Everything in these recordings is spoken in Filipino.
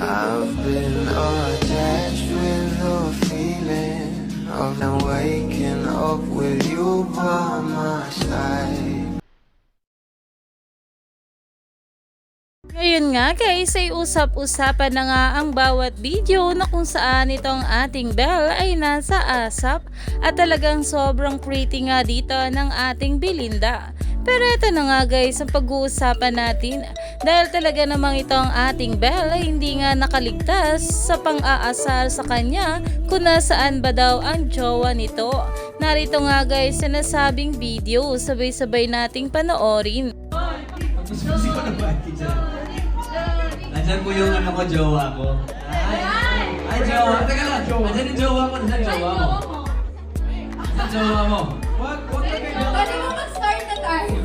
I've been attached with the feeling of now waking up with you by my side. Ngayon nga guys ay usap-usapan na nga ang bawat video na kung saan itong ating Belle ay nasa asap at talagang sobrang pretty nga dito ng ating Belinda. Pero ito na nga guys ang pag-uusapan natin dahil talaga namang itong ating Belle ay hindi nga nakaligtas sa pang-aasar sa kanya kung nasaan ba daw ang jowa nito. Narito nga guys sa nasabing video sabay-sabay nating panoorin. Nandyan po yung ano ko, jowa ko. Ay, ay jowa. Teka lang, nandyan yung jowa ko. Nandyan jowa mo. Nandyan jowa mo. Wag, wag ganyan. Tayo.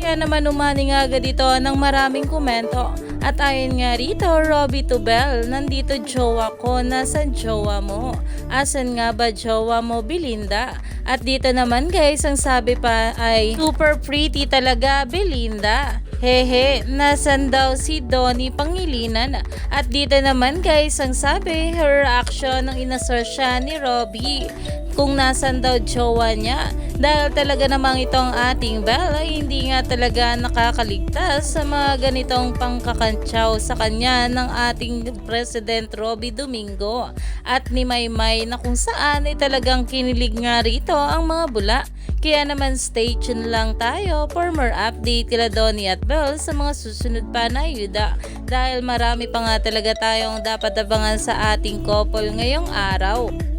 Kaya naman umani nga agad ito ng maraming komento. At ayon nga rito, Robby Tubel, nandito jowa ko, nasan jowa mo? Asan nga ba jowa mo, Belinda? At dito naman guys, ang sabi pa ay, super pretty talaga, Belinda. Hehe, nasan daw si Donnie Pangilinan? At dito naman guys, ang sabi, her reaction ng inasar siya ni Robby kung nasan daw jowa niya. Dahil talaga namang itong ating Belle ay hindi nga talaga nakakaligtas sa mga ganitong pangkakantsaw sa kanya ng ating President Robby Domingo at ni Maymay na kung saan ay talagang kinilig nga rito ang mga bula. Kaya naman stay tuned lang tayo for more update kila Donnie at Belle sa mga susunod pa na ayuda dahil marami pa nga talaga tayong dapat abangan sa ating couple ngayong araw.